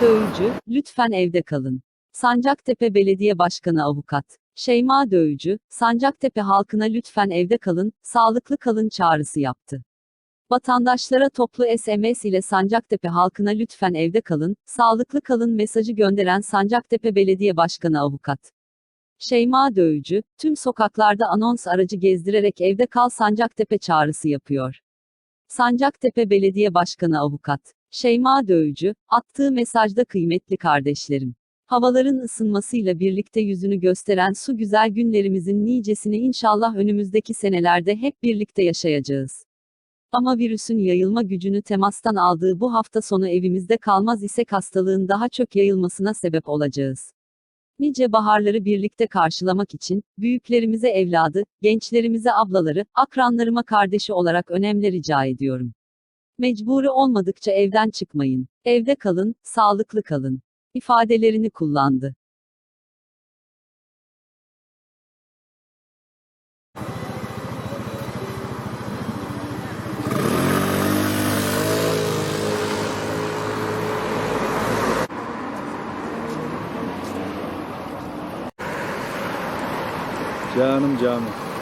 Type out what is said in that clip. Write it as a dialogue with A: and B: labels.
A: Dövücü, lütfen evde kalın. Sancaktepe Belediye Başkanı Avukat Şeyma Dövücü, Sancaktepe halkına lütfen evde kalın, sağlıklı kalın çağrısı yaptı. Vatandaşlara toplu SMS ile Sancaktepe halkına lütfen evde kalın, sağlıklı kalın mesajı gönderen Sancaktepe Belediye Başkanı Avukat Şeyma Dövücü, tüm sokaklarda anons aracı gezdirerek evde kal Sancaktepe çağrısı yapıyor. Sancaktepe Belediye Başkanı Avukat Şeyma Dövücü, attığı mesajda kıymetli kardeşlerim. Havaların ısınmasıyla birlikte yüzünü gösteren su güzel günlerimizin nicesini inşallah önümüzdeki senelerde hep birlikte yaşayacağız. Ama virüsün yayılma gücünü temastan aldığı bu hafta sonu evimizde kalmaz isek hastalığın daha çok yayılmasına sebep olacağız. Nice baharları birlikte karşılamak için, büyüklerimize evladı, gençlerimize ablaları, akranlarıma kardeşi olarak önemli rica ediyorum. Mecburi olmadıkça evden çıkmayın. Evde kalın, sağlıklı kalın. ifadelerini kullandı.
B: Canım cami.